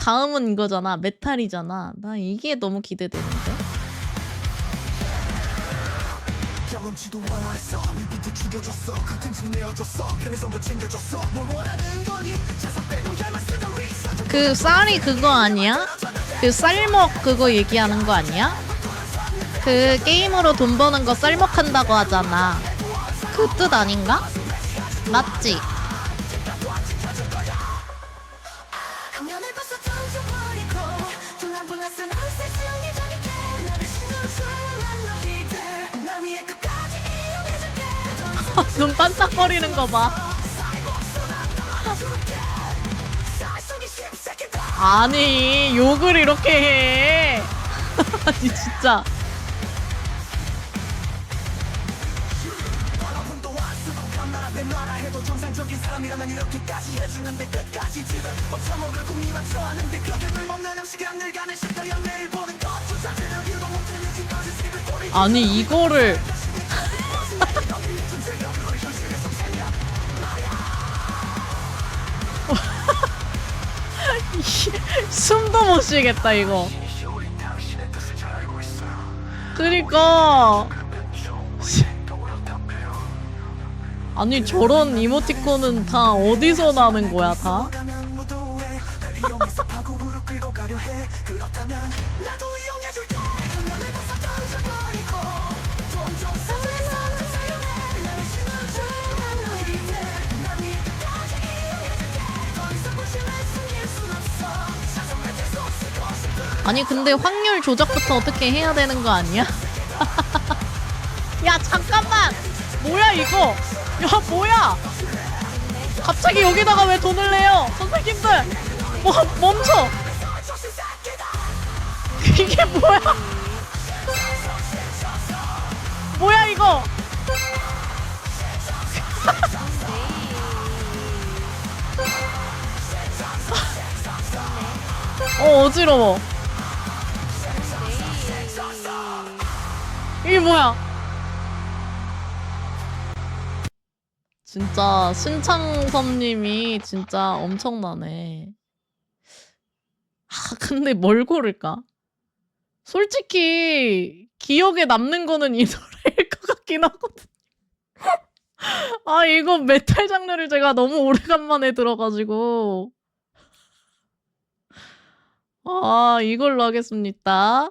다음은 이거잖아. 메탈이잖아. 나 이게 너무 기대되는데. 경험치도 완화했어 미비도 죽여줬어 같은 집 내어줬어 편의점도 챙겨줬어 뭘 원하는 거니 자석 빼고 얄만 쓰던 리사 그 쌀이 그거 아니야? 그 쌀먹 그거 얘기하는 거 아니야? 그 게임으로 돈 버는 거 쌀먹 한다고 하잖아. 그 뜻 아닌가? 맞지? 눈 반짝거리는 거 봐. 아니 욕을 이렇게 해. 아니 진짜. 내 나라 해도 정상적인 사람이라면 이렇게까지 해주는데 끝까지 집을. 뻗쳐먹을 꿈이만 좋아하는데 그게 없는 음식이랑 늘 가는 식당이야. 매일 보는 것조차를 이유도 못하는 지금까지 집을 꼬리 아니 이거를. 숨도 못 쉬겠다 이거. 그니까 아니 저런 이모티콘은 다 어디서 나는 거야 다? 아니 근데 확률 조작부터 어떻게 해야 되는 거 아니야? 야 잠깐만 뭐야 이거 야 뭐야? 갑자기 여기다가 왜 돈을 내요? 선생님들 뭐 멈춰! 이게 뭐야? 뭐야 이거? 어 어지러워. 이게 뭐야? 진짜 신창섭님이 진짜 엄청나네. 아 근데 뭘 고를까? 솔직히 기억에 남는 거는 이 노래일 것 같긴 하거든. 아 이거 메탈 장르를 제가 너무 오래간만에 들어가지고 아 이걸로 하겠습니다.